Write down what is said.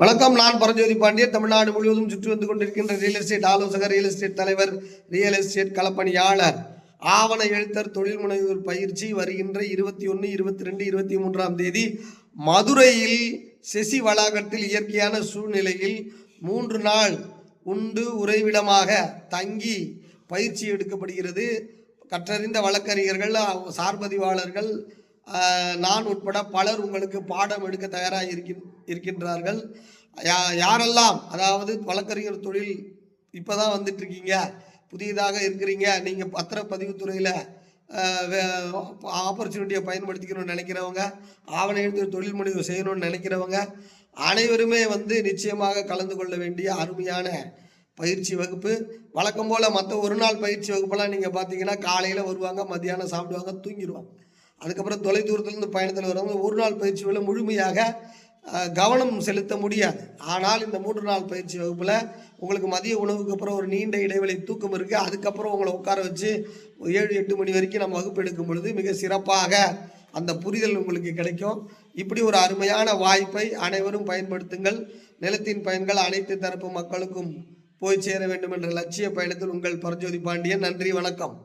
வணக்கம் நான் பரஞ்சோதி பாண்டியன். தமிழ்நாடு முழுவதும் சுற்றி வந்து கொண்டிருக்கின்ற ரியல் எஸ்டேட் ஆலோசகர் ரியல் எஸ்டேட் தலைவர் ரியல் எஸ்டேட் களப்பணியாளர் ஆவண எழுத்தர் தொழில் முனைவோர் பயிற்சி வருகின்ற இருபத்தி ஒன்று இருபத்தி ரெண்டு இருபத்தி மூன்றாம் தேதி மதுரையில் செசி வளாகத்தில் இயற்கையான சூழ்நிலையில் மூன்று நாள் உண்டு உறைவிடமாக தங்கி பயிற்சி எடுக்கப்படுகிறது. கற்றறிந்த வழக்கறிஞர்கள் சார்பதிவாளர்கள் நான் உட்பட பலர் உங்களுக்கு பாடம் எடுக்க தயாராக இருக்கின் இருக்கின்றார்கள். யா- யாரெல்லாம் அதாவது வழக்கறிஞர் தொழில் இப்போ தான் வந்துட்டுருக்கீங்க புதியதாக இருக்கிறீங்க நீங்கள் பத்திரப்பதிவுத்துறையில் ஆப்பர்ச்சுனிட்டியை பயன்படுத்திக்கணும்னு நினைக்கிறவங்க ஆவண எழுத்து தொழில் முடிவு செய்யணும்னு நினைக்கிறவங்க அனைவருமே வந்து நிச்சயமாக கலந்து கொள்ள வேண்டிய அருமையான பயிற்சி வகுப்பு. வழக்கம் போல் மற்ற ஒரு நாள் பயிற்சி வகுப்பெல்லாம் நீங்கள் பார்த்தீங்கன்னா காலையில் வருவாங்க மத்தியானம் சாப்பிடுவாங்க தூங்கிடுவாங்க அதுக்கப்புறம் தொலை தூரத்துலேருந்து பயணத்தில் வரவங்க ஒரு நாள் பயிற்சிகளை முழுமையாக கவனம் செலுத்த முடியாது. ஆனால் இந்த மூன்று நாள் பயிற்சி வகுப்பில் உங்களுக்கு மதிய உணவுக்கு அப்புறம் ஒரு நீண்ட இடைவெளி தூக்கம் இருக்குது அதுக்கப்புறம் உங்களை உட்கார வச்சு ஏழு எட்டு மணி வரைக்கும் நம்ம வகுப்பு எடுக்கும் பொழுது மிக சிறப்பாக அந்த புரிதல் உங்களுக்கு கிடைக்கும். இப்படி ஒரு அருமையான வாய்ப்பை அனைவரும் பயன்படுத்துங்கள். நிலத்தின் பயன்கள் அனைத்து தரப்பு மக்களுக்கும் போய் சேர வேண்டும் என்ற லட்சிய பயணத்தில் உங்கள் பரஞ்சோதி பாண்டியன். நன்றி வணக்கம்.